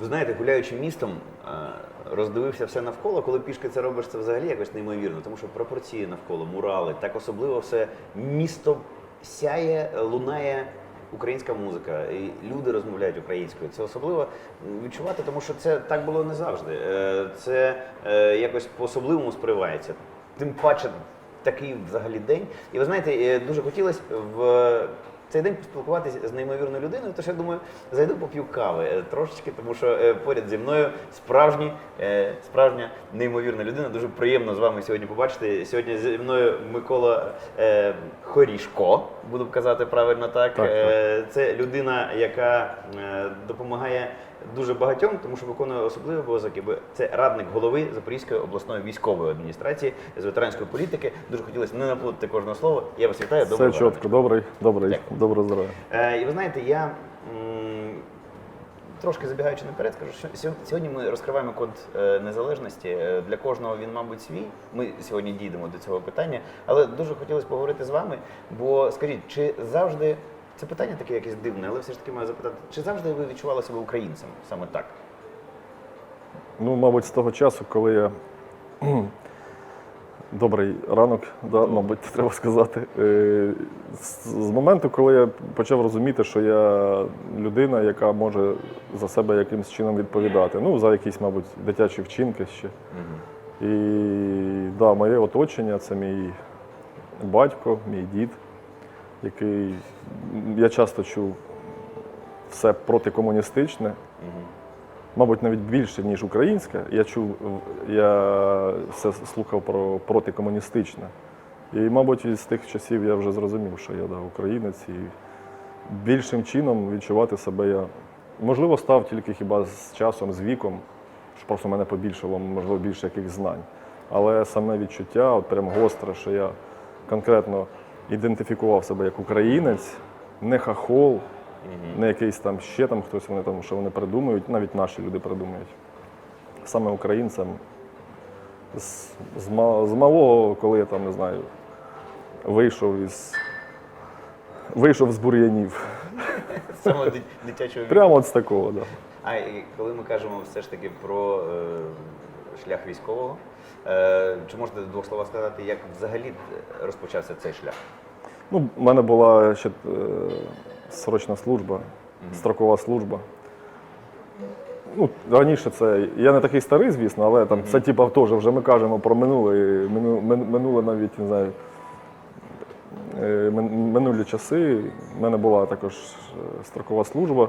Ви знаєте, гуляючи містом, роздивився все навколо. Коли пішки це робиш, це взагалі якось неймовірно, тому що пропорції навколо, мурали, так особливо все місто сяє, лунає. Українська музика, і люди розмовляють українською. Це особливо відчувати, тому що це так було не завжди. Е, Це е, якось по-особливому сприймається. Тим паче такий взагалі день. І ви знаєте, е, дуже хотілося в цей день поспілкуватися з неймовірною людиною. Тож я думаю, зайду поп'ю кави е, трошечки, тому що е, поряд зі мною справжні, е, справжня неймовірна людина. Дуже приємно з вами сьогодні побачити. Сьогодні зі мною Микола Хорішко, буду казати правильно так. Так, так. Це людина, яка допомагає. Дуже багатьом, тому що виконує особливі обов'язки, бо це радник голови Запорізької обласної військової адміністрації з ветеранської політики. Дуже хотілося не наплутати кожного слова. Я вас вітаю. Все Доброго чітко, добрий, добрий, доброго здоров'я. Е, і ви знаєте, я трошки забігаючи наперед, скажу, що сьогодні ми розкриваємо код е, незалежності. Е, Для кожного він, мабуть, свій. Ми сьогодні дійдемо до цього питання, але дуже хотілося поговорити з вами. Бо скажіть, чи завжди це питання таке якесь дивне, але все ж таки маю запитати, чи завжди ви відчували себе українцем саме так? Ну, мабуть, з того часу, коли я. Добрий ранок, да, мабуть, треба сказати. Е, З, з моменту, коли я почав розуміти, що я людина, яка може за себе якимось чином відповідати. Ну, за якісь, мабуть, дитячі вчинки ще. І да, моє оточення це мій батько, мій дід, який я часто чув все протикомуністичне. Мабуть, навіть більше, ніж українське. Я чув, я все слухав про протикомуністичне. І, мабуть, з тих часів я вже зрозумів, що я да, українець і більшим чином відчувати себе я, можливо, став тільки хіба з часом, з віком, що просто мене побільшало, можливо, більше якихось знань. Але саме відчуття, от прям гостре, що я конкретно ідентифікував себе як українець, не хахол, не якийсь там ще там хтось вони там, що вони придумують, навіть наші люди придумують. Саме українцем з, з, ма- з малого, коли я там не знаю, вийшов із. Вийшов з бур'янів. Саме дит- дитячого віку. Прямо от з такого, да. А і коли ми кажемо все ж таки про е, шлях військового, чи можете в двох словах сказати, як взагалі розпочався цей шлях? Ну, у мене була ще е, срочна служба, строкова служба. Ну, раніше це. Я не такий старий, звісно, але там це типа теж вже ми кажемо про минуле. мину- Минуле навіть не знаю. е, Минулі часи. У мене була також е, строкова служба.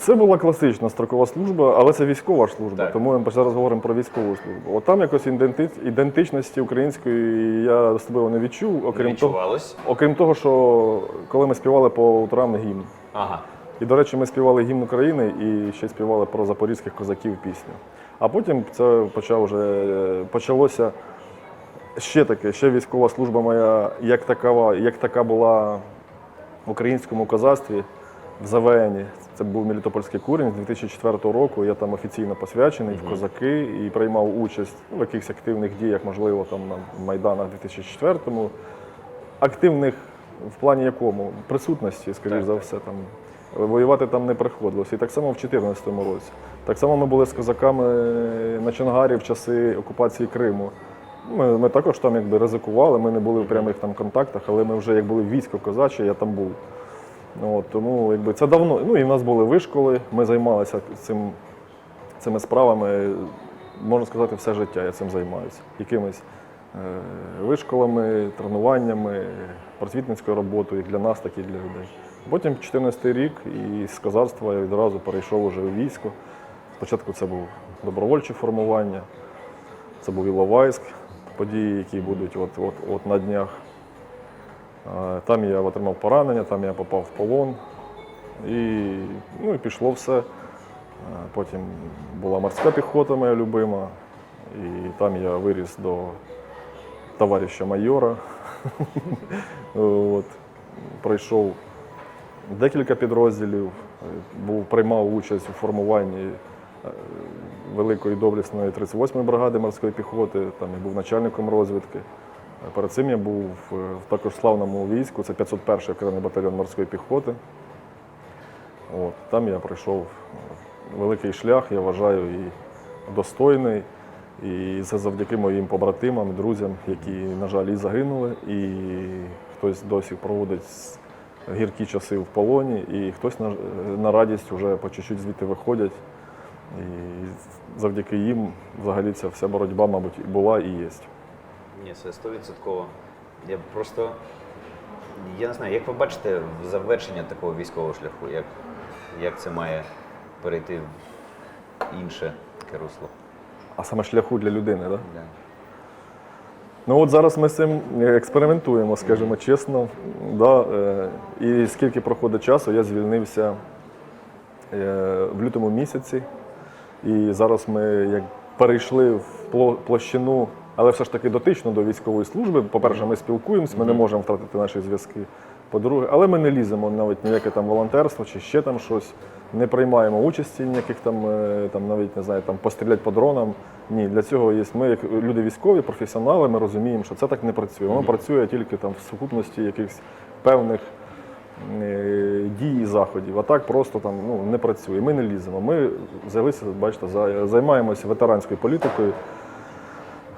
Це була класична строкова служба, але це військова ж служба, Так. тому ми зараз говоримо про військову службу. От там якось ідентичності української я особливо не відчув, окрім того, окрім того, що коли ми співали по утрам гімн. Ага. І, до речі, ми співали гімн України і ще співали про запорізьких козаків пісню. А потім це почав вже, почалося ще таке, ще військова служба моя, як така, як така була в українському козацтві в ЗВНі. Це був Мелітопольський курінь з 2004 року. Я там офіційно посвячений в козаки і приймав участь ну, в якихось активних діях, можливо, там на Майданах 2004-му. Активних в плані якому? Присутності, скоріш за все. Там. Воювати там не приходилося. І так само в 2014 році. Так само ми були з козаками на Чонгарі в часи окупації Криму. Ми, ми також там якби ризикували, ми не були в прямих там контактах, але ми вже як були військо козаче, я там був. От, тому якби це давно. Ну і в нас були вишколи, ми займалися цим, цими справами, можна сказати, все життя я цим займаюся. Якимись е, вишколами, тренуваннями, просвітницькою роботою для нас, так і для людей. Потім 14 рік і з козацтва я відразу перейшов уже у військо. Спочатку це був добровольче формування, це був Іловайськ, події, які будуть от, от, от на днях. Там я отримав поранення, там я попав в полон. І, ну, і пішло все. Потім була морська піхота моя любима. І там я виріс до товариша майора. От. Пройшов декілька підрозділів, був, приймав участь у формуванні е, великої доблісної 38-ї бригади морської піхоти, там я був начальником розвідки. Е, Перед цим я був е, в також славному війську, це 501-й окремий батальйон морської піхоти. От, там я пройшов великий шлях, я вважаю, і достойний. І це завдяки моїм побратимам, друзям, які, на жаль, і загинули, і хтось досі проводить гіркі часи в полоні, і хтось на, на радість вже по чуть-чуть звідти виходять. І завдяки їм взагалі ця вся боротьба, мабуть, була і є. Ні, це стовідсотково. Я просто. Я не знаю, як ви бачите завершення такого військового шляху, як, як це має перейти в інше таке русло? А саме шляху для людини, так? Да? Ну от зараз ми з цим експериментуємо, скажімо чесно. Да, е, і скільки проходить часу, я звільнився е, в лютому місяці. І зараз ми як перейшли в площину, але все ж таки дотично до військової служби. По-перше, ми спілкуємось, ми не можемо втратити наші зв'язки. По-друге, але ми не ліземо навіть ніяке там волонтерство чи ще там щось. Не приймаємо участі ніяких там, е, там навіть не знаю, там постріляти по дронам. Ні, для цього є. Ми, як люди військові, професіонали, ми розуміємо, що це так не працює. Воно працює тільки там в сукупності якихось певних е, дій і заходів. А так просто там ну, не працює. Ми не ліземо. Ми взялися, бачите, за- займаємося ветеранською політикою.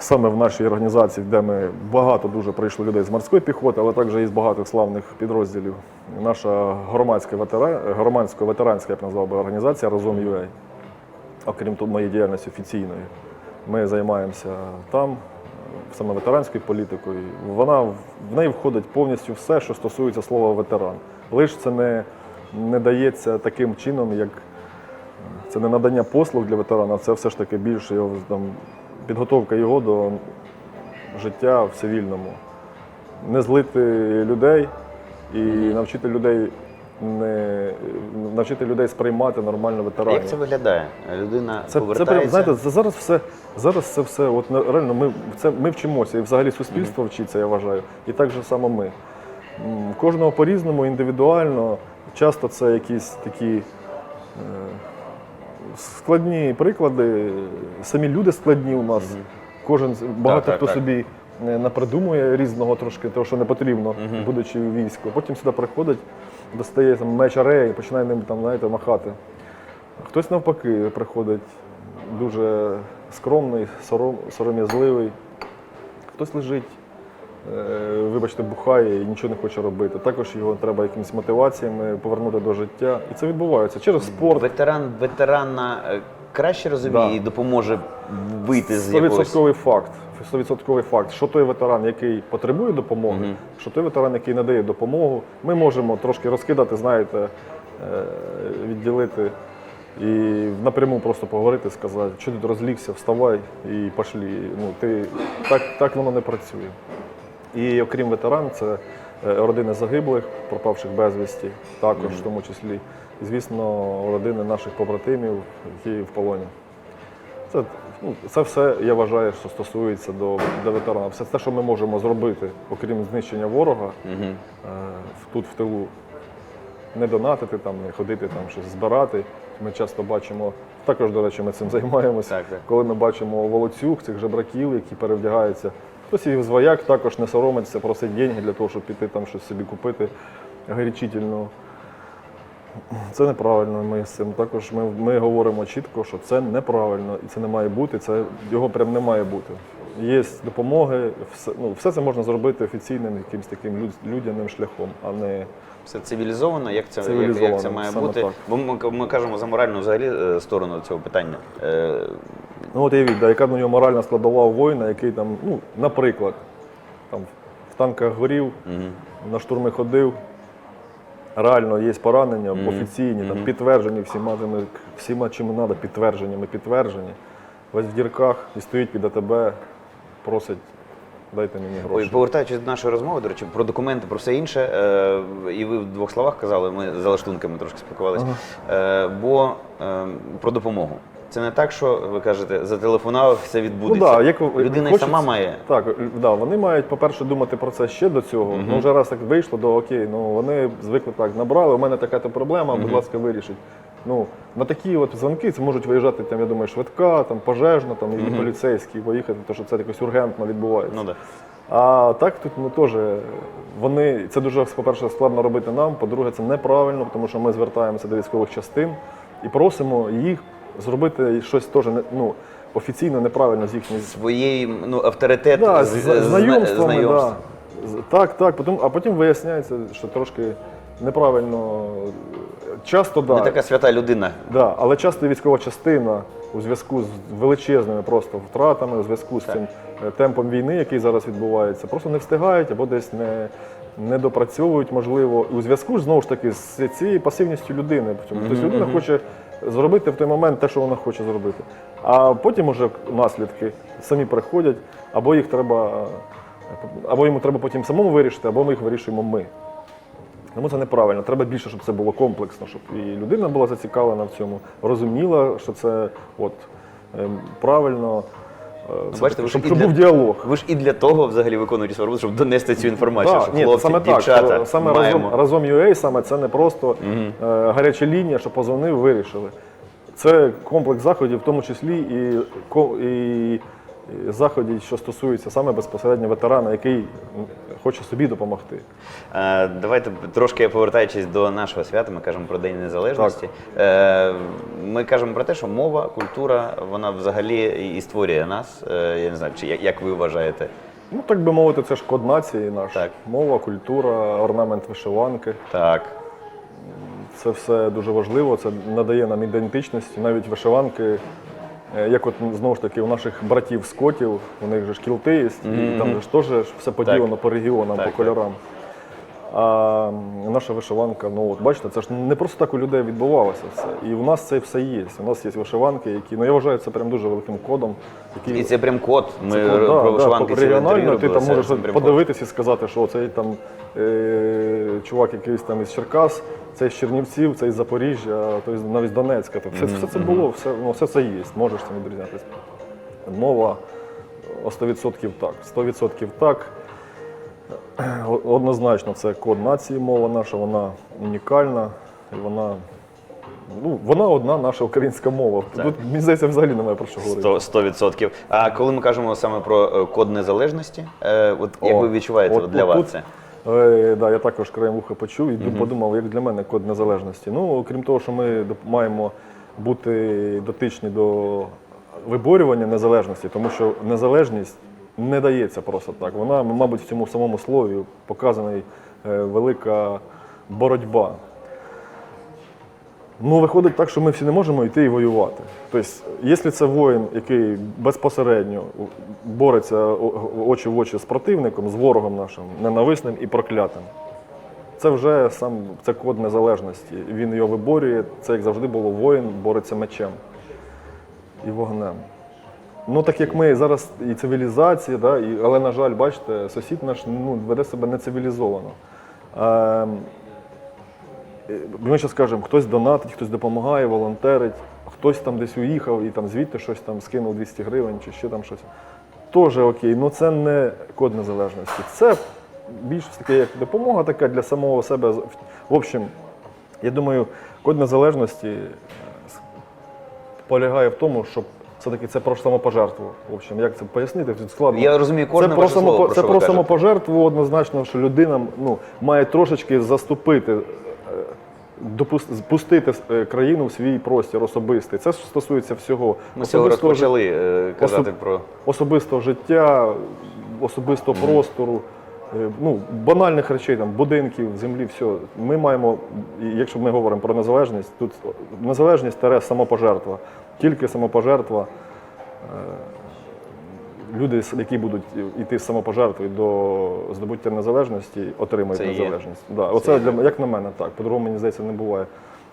Саме в нашій організації, де ми багато дуже прийшло людей з морської піхоти, але також є з багатих славних підрозділів. Наша громадська ветера... громадсько-ветеранська, я б назвав би, організація разом UA, окрім моєї діяльності офіційної. Ми займаємося там е, саме ветеранською політикою. Вона в неї входить повністю все, що стосується слова ветеран. Лише це не, не дається таким чином, як це не надання послуг для ветерана, це все ж таки більше його там, підготовка його до життя в цивільному. Не злити людей і навчити людей не навчити людей сприймати нормально ветеранів. як це виглядає? Людина Це, це повертається. прям, знаєте, це зараз все, зараз це все, от реально ми, це, ми вчимося, і взагалі суспільство вчиться, я вважаю, і так же само ми. Кожного по-різному, індивідуально. Часто це якісь такі е, складні приклади. Самі люди складні у нас. Кожен багато так, хто так. собі е, напридумує різного трошки, того, що не потрібно, будучи у війську. Потім сюди приходить, достає там, меч ареї і починає ним там, знаєте, махати. Хтось навпаки приходить дуже скромний, сором, сором'язливий. Хтось лежить, вибачте, бухає і нічого не хоче робити. Також його треба якимись мотиваціями повернути до життя. І це відбувається через спорт. Ветеран ветерана е, краще розуміє Да. і допоможе вийти з якогось. Стовідсотковий факт. Стовідсотковий факт, що той ветеран, який потребує допомоги, Мгм. що той ветеран, який надає допомогу, ми можемо трошки розкидати, знаєте, е, відділити і напряму просто поговорити, сказати, що ти розлігся, вставай і пошлі. Ну, ти, так, так воно не працює. І окрім ветеран, це е, родини загиблих, пропавших безвісті, також в тому числі. Звісно, родини наших побратимів, які в полоні. Це, ну, це все, я вважаю, що стосується до, до ветерана. Все те, що ми можемо зробити, окрім знищення ворога, Мгм. е, тут в тилу. Не донатити, там, не ходити, там, щось збирати. Ми часто бачимо, також, до речі, ми цим займаємося. Так, так. Коли ми бачимо волоцюг, цих жебраків, які перевдягаються. Хтось і звояк також не соромиться, просить деньги для того, щоб піти там щось собі купити гарячительного. Це неправильно. Ми з цим також ми, ми говоримо чітко, що це неправильно і це не має бути. Це його прям не має бути. Є допомоги, все, ну, все це можна зробити офіційним якимось таким люд- людяним шляхом, а не Все цивілізовано, як це, Цивілізовано, як це має бути. так. Бо ми, ми кажемо за моральну взагалі е, сторону цього питання. Ну от уявіть, да, яка на нього моральна складова у воїна, який там, ну, наприклад, там в танках горів, на штурми ходив. Реально є поранення офіційні, там, підтверджені всіма, всіма чим треба, підтвердженнями, підтверджені. Весь в дірках і стоїть під АТБ, просить, дайте мені Ой, гроші. повертаючись до нашої розмови, до речі, про документи, про все інше. Е, і ви в двох словах казали, ми за лаштунками трошки спілкувалися. Е, бо е, про допомогу. Це не так, що ви кажете, зателефонував, все Ну, відбудеться. да, як, Людина хочеться- сама має. Так, да, вони мають, по-перше, думати про це ще до цього. Ну, вже раз так вийшло, до окей, ну вони звикли так, набрали, у мене така то проблема, будь ласка, вирішіть. Ну, на такі от дзвонки це можуть виїжджати, там, я думаю, швидка, там, пожежна, там, і поліцейські, поїхати, тому що це якось ургентно відбувається. Ну, да. А так тут ми теж. Вони це дуже, по-перше, складно робити нам. По-друге, це неправильно, тому що ми звертаємося до військових частин і просимо їх зробити щось теж ну, офіційно неправильно з їхньої Своєї ну, авторитет Да, з- з, з- знайомствами, знайомств. Да. Так, так, потім, а потім виясняється, що трошки неправильно. Часто да, Не така свята людина. да, але часто військова частина у зв'язку з величезними просто втратами, у зв'язку з цим е, темпом війни, який зараз відбувається, просто не встигають або десь не, не допрацьовують, можливо. У зв'язку ж знову ж таки з цією пасивністю людини. Тобто людина хоче зробити в той момент те, що вона хоче зробити. А потім уже наслідки самі приходять, або їх треба, або йому треба потім самому вирішити, або ми їх вирішуємо ми. Тому це неправильно. Треба більше, щоб це було комплексно, щоб і людина була зацікавлена в цьому, розуміла, що це от, ем, правильно. Це Бачите, таке, ви ж щоб, і щоб для- був діалог. Ви ж і для того взагалі виконуєте свою роботу, щоб донести цю інформацію, Да, що ні, хлопці, саме дівчата так, саме маємо. разом, разом UA, саме це не просто е, гаряча лінія, що позвонив, вирішили. Це комплекс заходів, в тому числі і, і заходів, що стосуються саме безпосередньо ветерана, який хоче собі допомогти. Е, Давайте трошки повертаючись до нашого свята, ми кажемо про День Незалежності. Е, Ми кажемо про те, що мова, культура, вона взагалі і- і створює нас. Е, Я не знаю, чи як- як ви вважаєте? Ну, так би мовити, це ж код нації наш. Так. Мова, культура, орнамент вишиванки. Так. Це все дуже важливо, це надає нам ідентичності, навіть вишиванки. Е, Як от знову ж таки у наших братів скотів, у них же ж кілти є, і там же ж теж все поділено по регіонам, по кольорам. А наша вишиванка, ну от бачите, це ж не просто так у людей відбувалося все. І в нас це все є. У нас є вишиванки, які, ну я вважаю, це прям дуже великим кодом. Який, І це прям код. Ми це, про да, вишиванки регіонально ти там можеш подивитися і сказати, що цей там е, чувак якийсь там із Черкас, цей з Чернівців, цей з Запоріжжя, той навіть з Донецька. Тобто все, все це було, все, ну, все це є, можеш цим відрізнятися. Мова о 100% так. 100% так. Однозначно, це код нації, мова наша, вона унікальна і вона. Ну, вона одна наша українська мова. Тут, мені здається, взагалі немає про що говорити. Сто- відсотків. А коли ми кажемо саме про е, код незалежності, е, от як О, ви відчуваєте от от для вас це? Е, да, я також краєм вуха почув і подумав, як для мене код незалежності. Ну, крім того, що ми маємо бути дотичні до виборювання незалежності, тому що незалежність не дається просто так. Вона, мабуть, в цьому самому слові показана е, велика боротьба. Ну, виходить так, що ми всі не можемо йти і воювати. Тобто, якщо це воїн, який безпосередньо бореться очі в очі з противником, з ворогом нашим, ненависним і проклятим, це вже сам це код незалежності. Він його виборює. Це як завжди було воїн, бореться мечем і вогнем. Ну, так як ми зараз і цивілізація, да, і, але, на жаль, бачите, сусід наш ну, веде себе нецивілізовано. Е, Ми зараз кажемо, хтось донатить, хтось допомагає, волонтерить, хтось там десь уїхав і там звідти щось там скинув 200 гривень чи ще там щось. Теж окей, ну це не код незалежності. Це більш таке як допомога така для самого себе. В общем, я думаю, код незалежності е, полягає в тому, щоб все-таки це про самопожертву. В общем, як це пояснити? Тут складно. Я розумію кожне це про, ваше слово, самопо- про це що ви про кажете. самопожертву однозначно, що людина ну, має трошечки заступити, е, допус- спустити е, країну в свій простір особистий. Це стосується всього Ми цього особистого, жит- розпочали е, казати особ- про особистого життя, особистого простору. е, Ну, банальних речей, там, будинків, землі, все. Ми маємо, і якщо ми говоримо про незалежність, тут незалежність тере самопожертва. Тільки самопожертва люди, які будуть йти з самопожертвою до здобуття незалежності, отримають Це є. незалежність. Да. Оце для м- як на мене так. По-другому, мені здається, не буває.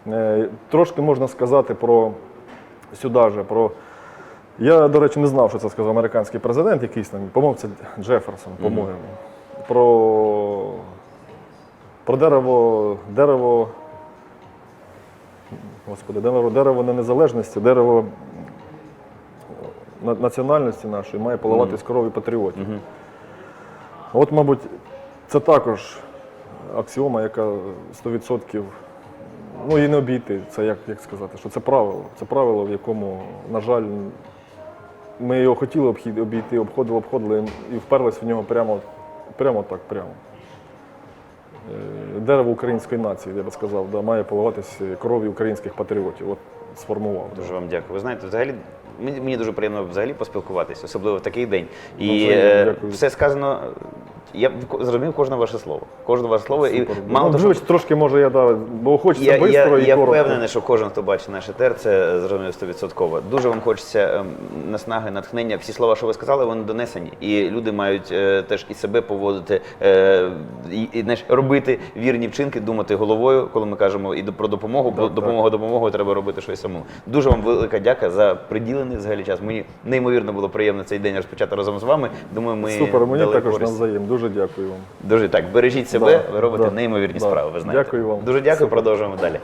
Е, Трошки можна сказати про сюди же, про. Я, до речі, не знав, що це сказав американський президент, якийсь там, по-моєму, це Джеферсон, по-моєму. Про, про дерево, дерево. Господи, дерево, дерево не незалежності, дерево національності нашої має поливатись кров'ю патріотів. От, мабуть, це також аксіома, яка 100%, ну її не обійти. Це як, як сказати, що це правило. Це правило, в якому, на жаль, ми його хотіли обійти, обходили, обходили і вперлись в нього прямо, прямо так, прямо. Е, Дерево української нації, я би сказав, да, має поливатись кров'ю українських патріотів. От сформував. Дуже вам дякую. Ви знаєте, взагалі мені, мені дуже приємно взагалі поспілкуватися, особливо в такий день. І ну, взагалі, все сказано. Я зрозумів кожне ваше слово. Кожне ваше слово. І мало ну, того, що трошки може я да, бо хочеться я, я, і я коротко. впевнений, що кожен, хто бачить наш етер, це зрозумів 100%. Дуже вам хочеться ем, наснаги, натхнення. Всі слова, що ви сказали, вони донесені. І люди мають е, теж і себе поводити, е, і, і знаєш, робити вірні вчинки, думати головою, коли ми кажемо і про допомогу, бо допомога допомогою треба робити щось самому. Дуже вам велика дяка за приділений взагалі час. Мені неймовірно було приємно цей день розпочати разом з вами. Думаю, ми Супер, мені також користь. навзаєм. Дуже дякую вам. Дуже так, бережіть себе, Да, ви робите да, неймовірні да. справи. Ви знаєте. Дякую вам. Дуже дякую, продовжуємо далі.